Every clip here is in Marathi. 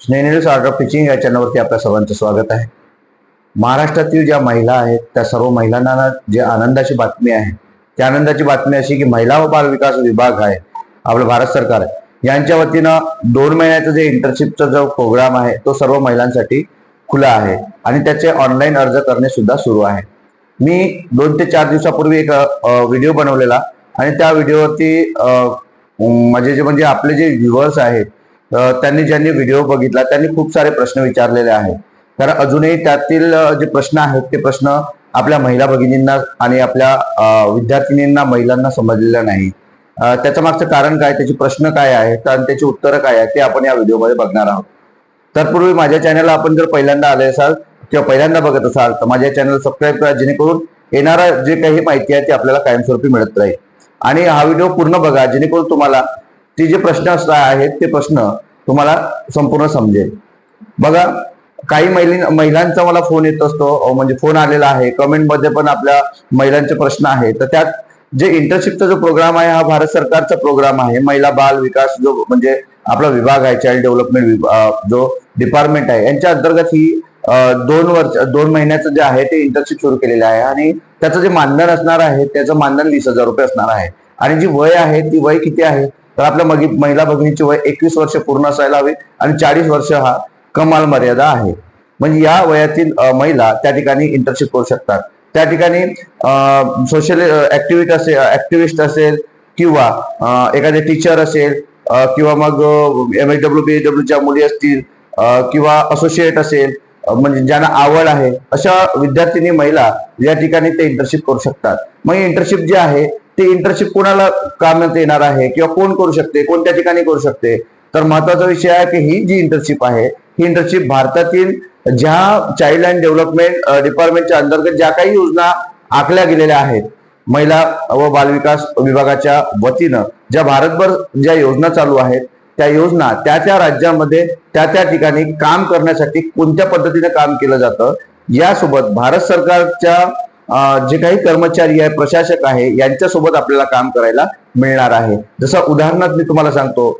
स्नेहनील आर्ट ऑफ टीचिंग या चॅनलवरती आपल्या सर्वांचं स्वागत आहे. महाराष्ट्रातील ज्या महिला आहेत त्या सर्व महिलांना जे आनंदाची बातमी आहे त्या आनंदाची बातमी अशी की महिला व बाल विकास विभाग आहे आपलं भारत सरकार आहे. यांच्या वतीनं दोन महिन्याचा जे इंटर्नशिपचा जो प्रोग्राम आहे तो सर्व महिलांसाठी खुला आहे आणि त्याचे ऑनलाईन अर्ज करणे सुद्धा सुरू आहे. मी दोन ते चार दिवसापूर्वी एक व्हिडिओ बनवलेला आणि त्या व्हिडिओवरती म्हणजे माझे जे म्हणजे आपले जे व्ह्युअर्स आहेत त्यांनी ज्यांनी व्हिडिओ बघितला त्यांनी खूप सारे प्रश्न विचारलेले आहेत. तर अजूनही त्यातील जे प्रश्न आहेत ते प्रश्न आपल्या महिला भगिनींना आणि आपल्या विद्यार्थिनींना महिलांना समजलेला नाही. त्याच्या मागचं कारण काय? त्याचे प्रश्न काय आहेत? आणि त्याची उत्तरं काय आहेत? ते आपण या व्हिडिओमध्ये बघणार आहोत. तत्पूर्वी माझ्या चॅनलला आपण जर पहिल्यांदा आले असाल किंवा पहिल्यांदा बघत असाल तर माझ्या चॅनल सबस्क्राईब करा जेणेकरून येणारा जे काही माहिती आहे ती आपल्याला कायमस्वरूपी मिळत राहील. आणि हा व्हिडिओ पूर्ण बघा जेणेकरून तुम्हाला ते जे प्रश्न असणार आहेत ते प्रश्न तुम्हाला संपूर्ण समजेल. बघा काही महिली महिलांचा मला फोन येत असतो म्हणजे फोन आलेला आहे. कमेंटमध्ये पण आपल्या महिलांचे प्रश्न आहे तर त्यात जे इंटर्नशिपचा जो प्रोग्राम आहे हा भारत सरकारचा प्रोग्राम आहे. महिला बाल विकास जो म्हणजे आपला विभाग आहे चाइल्ड डेव्हलपमेंट जो डिपार्टमेंट आहे यांच्या अंतर्गत ही दोन वर्ष दोन महिन्याचं जे आहे ते इंटर्नशिप सुरू केलेलं आहे. आणि त्याचं जे मानधन असणार आहे त्याचं मानधन वीस हजार रुपये असणार आहे. आणि जी वय आहे ती वय किती आहे? तर आपल्या मगी महिला भगिनीची वय एकवीस वर्ष पूर्ण असायला हवी आणि चाळीस वर्ष हा कमाल मर्यादा आहे. म्हणजे या वयातील महिला त्या ठिकाणी इंटर्नशिप करू शकतात. त्या ठिकाणी सोशल ऍक्टिव्हिट असेल ऍक्टिव्हिस्ट असेल किंवा एखादे टीचर असेल किंवा मग एम एच डब्ल्यू बी डब्ल्यूच्या मुली असतील किंवा असोसिएट असेल म्हणजे ज्यांना आवड आहे अशा विद्यार्थिनी महिला या ठिकाणी ते इंटर्नशिप करू शकतात. मग इंटर्नशिप जे आहे ती इंटर्नशिप कोणाला कामात येणार आहे किंवा कोण करू शकते कोणत्या ठिकाणी करू शकते? तर महत्त्वाचा विषय आहे की ही जी इंटर्नशिप आहे ही इंटर्नशिप भारतातील ज्या चाइल्ड अँड डेव्हलपमेंट डिपार्टमेंटच्या अंतर्गत ज्या काही योजना आखल्या गेलेल्या आहेत महिला व बालविकास विभागाच्या वतीनं ज्या भारतभर ज्या योजना चालू आहेत त्या योजना त्या त्या राज्यामध्ये त्या त्या ठिकाणी काम करण्यासाठी कोणत्या पद्धतीने काम केलं जातं? यासोबत भारत सरकारच्या जे काही कर्मचारी आहे प्रशासक आहे यांच्यासोबत आपल्याला काम करायला मिळणार आहे. जसं उदाहरणार्थ मी तुम्हाला सांगतो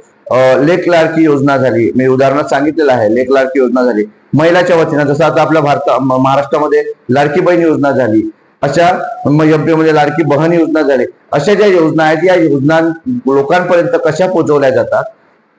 लेख लाडकी योजना झाली. मी उदाहरणात सांगितलेलं आहे लेख लाडकी योजना झाली. महिलाच्या वतीनं जसं आता आपल्या भारत महाराष्ट्रामध्ये लाडकी बहीण योजना झाली. अशा एमपी मध्ये लाडकी बहन योजना झाली. अशा ज्या योजना आहेत या योजना लोकांपर्यंत कशा पोहोचवल्या जातात?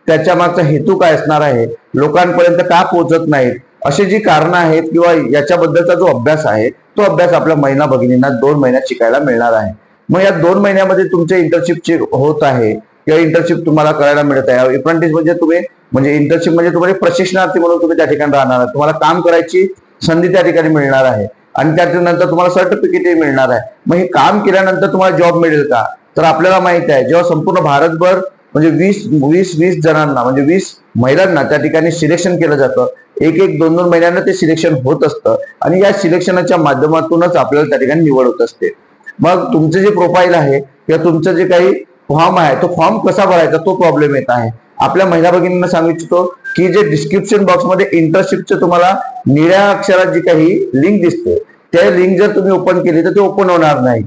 त्याच्या मागचा हेतू काय असणार आहे? लोकांपर्यंत का पोहोचत नाहीत? अशी जी कारणं आहेत किंवा याच्याबद्दलचा जो अभ्यास आहे तो अभ्यास आपल्या महिला भगिनींना दोन महिन्यात शिकायला मिळणार आहे. मग या दोन महिन्यामध्ये तुमचे इंटर्नशिपची होत आहे किंवा इंटर्नशिप तुम्हाला करायला मिळत आहे. अप्रेंटिस म्हणजे तुम्ही म्हणजे इंटर्नशिप म्हणजे तुम्हाला प्रशिक्षणार्थी म्हणून तुम्ही त्या ठिकाणी राहणार आहे. तुम्हाला काम करायची संधी त्या ठिकाणी मिळणार आहे. आणि त्यानंतर तुम्हाला सर्टिफिकेटही मिळणार आहे. मग हे काम केल्यानंतर तुम्हाला जॉब मिळेल का? तर आपल्याला माहीत आहे जेव्हा संपूर्ण भारतभर म्हणजे वीस वीस वीस जणांना म्हणजे वीस महिलांना त्या ठिकाणी सिलेक्शन केलं जातं एक एक दोन दोन महिन्यांना ते सिलेक्शन होत असतं. आणि या सिलेक्शनाच्या माध्यमातूनच आपल्याला त्या ठिकाणी निवड होत असते. मग तुमचं जे प्रोफाईल आहे किंवा तुमचं जे काही फॉर्म आहे तो फॉर्म कसा भरायचा तो प्रॉब्लेम येत आहे. आपल्या महिला भगिनींना सांगू इच्छितो की जे डिस्क्रिप्शन बॉक्समध्ये इंटर्नशिपचं तुम्हाला निळ्या अक्षरात जी काही लिंक दिसते त्या लिंक जर तुम्ही ओपन केली तर ते ओपन होणार नाही.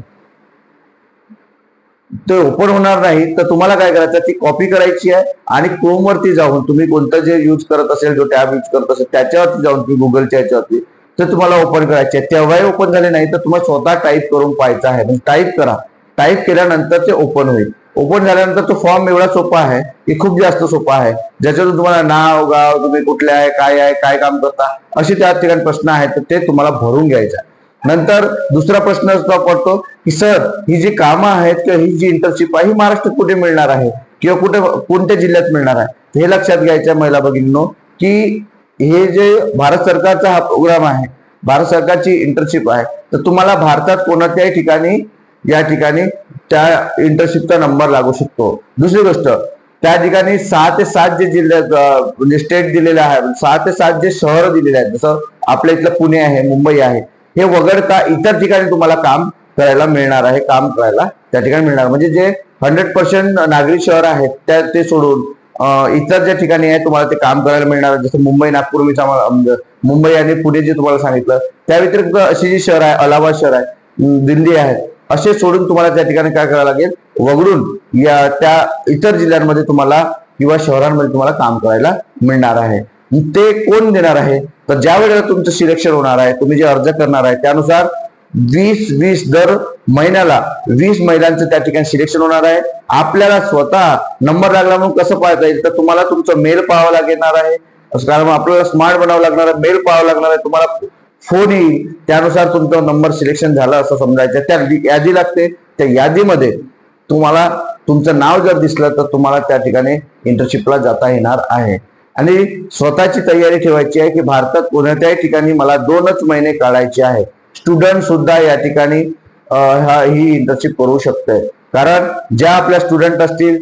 ते ओपन होणार नाही तर तुम्हाला काय करायचं ती कॉपी करायची आहे आणि क्रोमवरती जाऊन तुम्ही कोणतं जे युज करत असेल जो टॅब यूज करत असेल त्याच्यावरती जाऊन तुम्ही गुगलच्या याच्यावरती तर तुम्हाला ओपन करायचे आहे. तेव्हाही ओपन झाले नाही तर तुम्हाला स्वतः टाईप करून पाहायचं आहे. म्हणजे टाईप करा. टाईप केल्यानंतर ते ओपन होईल. ओपन झाल्यानंतर तो फॉर्म एवढा सोपा आहे की खूप जास्त सोपा आहे. ज्याच्यातून तुम्हाला नाव गाव तुम्ही कुठले आहे काय आहे काय काम करता असे त्या ठिकाणी प्रश्न आहेत तर ते तुम्हाला भरून घ्यायचा आहे. नंतर दुसरा प्रश्न पडतो की सर ही जी कामं आहेत किंवा ही जी इंटर्नशिप आहे ही महाराष्ट्रात कुठे मिळणार आहे? किंवा कुठे कोणत्या जिल्ह्यात मिळणार आहे? हे लक्षात घ्यायचं आहे महिला भगिनींनो की हे जे भारत सरकारचा हा प्रोग्राम आहे भारत सरकारची इंटर्नशिप आहे तर तुम्हाला भारतात कोणत्याही ठिकाणी या ठिकाणी त्या इंटर्नशिपचा नंबर लागू शकतो. दुसरी गोष्ट त्या ठिकाणी सहा ते सात जे जिल्ह्यात म्हणजे स्टेट दिलेले आहे सहा ते सात जे शहर दिलेले आहेत जसं आपल्या इथलं पुणे आहे मुंबई आहे हे वगळता इतर ठिकाणी तुम्हाला काम करायला मिळणार आहे काम करायला त्या ठिकाणी मिळणार म्हणजे जे हंड्रेड पर्सेंट नागरी शहर आहेत त्या ते सोडून इतर ज्या ठिकाणी आहे तुम्हाला ते काम करायला मिळणार जसं मुंबई नागपूर मी मुंबई आणि पुणे जे तुम्हाला सांगितलं त्या व्यतिरिक्त अशी जी शहर आहे अलाहाबाद शहर आहे दिल्ली आहे असे सोडून तुम्हाला त्या ठिकाणी काय करावं लागेल? वगळून या त्या इतर जिल्ह्यांमध्ये तुम्हाला किंवा शहरांमध्ये तुम्हाला काम करायला मिळणार आहे. ते कोण देणार आहे? तर ज्या वेळेला तुमचं सिलेक्शन होणार आहे तुम्ही जे अर्ज करणार आहे त्यानुसार वीस वीस दर महिन्याला वीस महिलांचं त्या ठिकाणी सिलेक्शन होणार आहे. आपल्याला स्वतः नंबर लागला म्हणून कसं पाहता येईल? तर तुम्हाला तुमचं मेल पाहावा लागणार आहे. असं कारण आपल्याला स्मार्ट बनावं लागणार आहे मेल पाहावा लागणार आहे. तुम्हाला फोन येईल त्यानुसार तुमचा नंबर सिलेक्शन झालं असं समजायचं. त्या यादी लागते. त्या यादीमध्ये तुम्हाला तुमचं नाव जर दिसलं तर तुम्हाला त्या ठिकाणी इंटर्नशिपला जाता येणार आहे. आणि स्वतःची तयारी ठेवायची आहे की भारतात कोणत्याही ठिकाणी मला दोनच महिने काढायचे आहे स्टुडंट सुद्धा या ठिकाणी हा ही इंटर्नशिप करू शकते. कारण ज्या आपल्या स्टुडंट असतील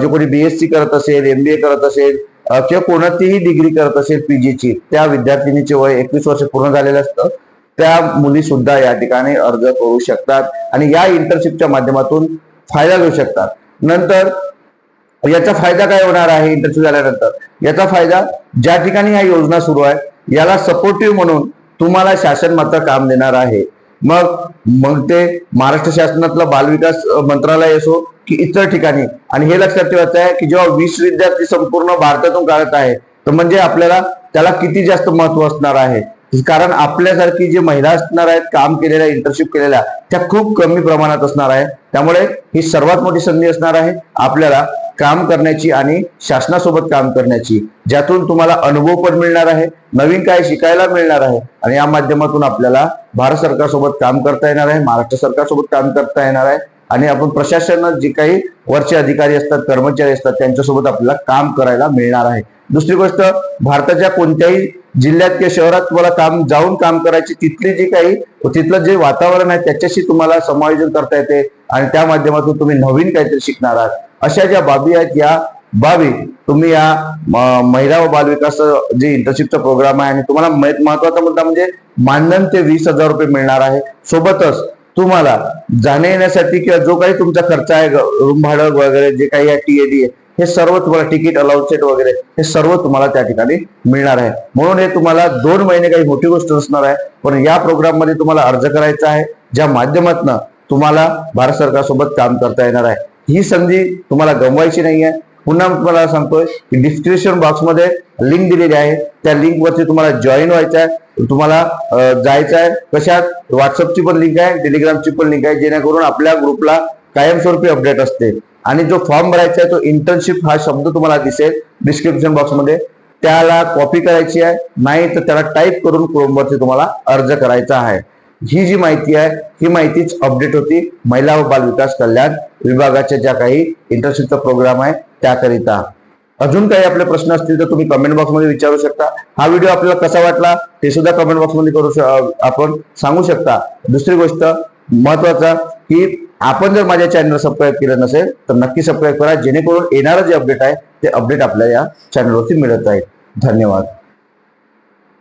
जे कोणी बीएससी करत असेल एमबीए करत असेल किंवा कोणतीही डिग्री करत असेल पीजीची त्या विद्यार्थिनीचे वय एकवीस वर्ष पूर्ण झालेलं असतं. त्या मुली सुद्धा या ठिकाणी अर्ज करू शकतात आणि या इंटर्नशिपच्या माध्यमातून फायदा घेऊ शकतात. नंतर याचा फायदा काय होणार आहे इंटर्नशिप झाल्यानंतर? याचा फायदा ज्या ठिकाणी ह्या योजना सुरू आहे याला सपोर्टिव्ह म्हणून तुम्हाला शासन मात्र काम देणार आहे. मग मग ते महाराष्ट्र शासनातलं बालविकास मंत्रालय असो की इतर ठिकाणी. आणि हे लक्षात ठेवायचं आहे की जेव्हा वीस विद्यार्थी संपूर्ण भारतातून काढत आहे तर म्हणजे आपल्याला त्याला किती जास्त महत्त्व असणार आहे? कारण आपल्यासारखी जी महिला असणार आहेत काम केलेल्या इंटर्नशिप केलेल्या त्या खूप कमी प्रमाणात असणार आहे. त्यामुळे ही सर्वात मोठी संधी असणार आहे आपल्याला काम करण्याची आणि शासनासोबत काम करण्याची. ज्यातून तुम्हाला अनुभव पण मिळणार आहे नवीन काय शिकायला मिळणार आहे आणि या माध्यमातून आपल्याला भारत सरकारसोबत काम करता येणार आहे महाराष्ट्र सरकारसोबत काम करता येणार आहे आणि आपण प्रशासनात जे काही वरचे अधिकारी असतात कर्मचारी असतात त्यांच्यासोबत आपल्याला काम करायला मिळणार आहे. दुसरी गोष्ट भारताच्या कोणत्याही जिल्ह्यात किंवा शहरात तुम्हाला काम जाऊन काम करायची तिथली जी काही तिथलं जे वातावरण आहे त्याच्याशी तुम्हाला समायोजन करता येते आणि त्या माध्यमातून तुम्ही नवीन काहीतरी शिकणार आहात. अशा ज्या बाबी आहेत या बाबी तुम्ही या म- महिला व बालविकास जे इंटर्नशिपचा प्रोग्राम आहे आणि तुम्हाला महत्त्वाचा मुद्दा म्हणजे मानधन ते वीस हजार रुपये मिळणार आहे. सोबतच तुम्हाला जाण्या येण्यासाठी किंवा जो काही तुमचा खर्च आहे रूम भाडं वगैरे जे काही आहे टीएडी आहे हे सर्व तुम्हाला तिकीट अलाउन्सेट वगैरे हे सर्व तुम्हाला त्या ठिकाणी मिळणार आहे. म्हणून हे तुम्हाला दोन महिने काही मोठी गोष्ट नसणार आहे. पण या प्रोग्राममध्ये तुम्हाला अर्ज करायचा आहे ज्या माध्यमातून तुम्हाला भारत सरकारसोबत काम करता येणार आहे. ही संधी तुम्हाला गमवायची नाही आहे पुन्हा तुम्हाला सांगतोय की डिस्क्रिप्शन बॉक्समध्ये लिंक दिलेली आहे. त्या लिंक वरती तुम्हाला जॉईन व्हायचं आहे. तुम्हाला जायचं आहे. कशात? व्हॉट्सअपची पण लिंक आहे. टेलिग्रामची पण लिंक आहे. जेणेकरून आपल्या ग्रुपला कायमस्वरूपी अपडेट असते. आणि जो फॉर्म भरायचा आहे तो इंटर्नशिप हा शब्द तुम्हाला दिसेल डिस्क्रिप्शन बॉक्समध्ये त्याला कॉपी करायची आहे. नाही तर त्याला टाईप करून क्रोमवरती तुम्हाला अर्ज करायचा आहे. ही जी माहिती आहे ही माहितीच अपडेट होती. महिला व बाल विकास कल्याण विभागाच्या ज्या काही इंटर्नशिपचा प्रोग्राम आहे त्याकरिता. अजून काही आपले प्रश्न असतील तर तुम्ही कमेंट बॉक्समध्ये विचारू शकता. हा व्हिडिओ आपल्याला कसा वाटला ते सुद्धा कमेंट बॉक्समध्ये करू आपण सांगू शकता. दुसरी गोष्ट महत्त्वाचा की आपण जर माझ्या चॅनल सबस्क्राईब केलं नसेल तर नक्की सबस्क्राईब करा. जेणेकरून येणारं जे अपडेट आहे ते अपडेट आपल्या या चॅनलवरती मिळत आहे धन्यवाद.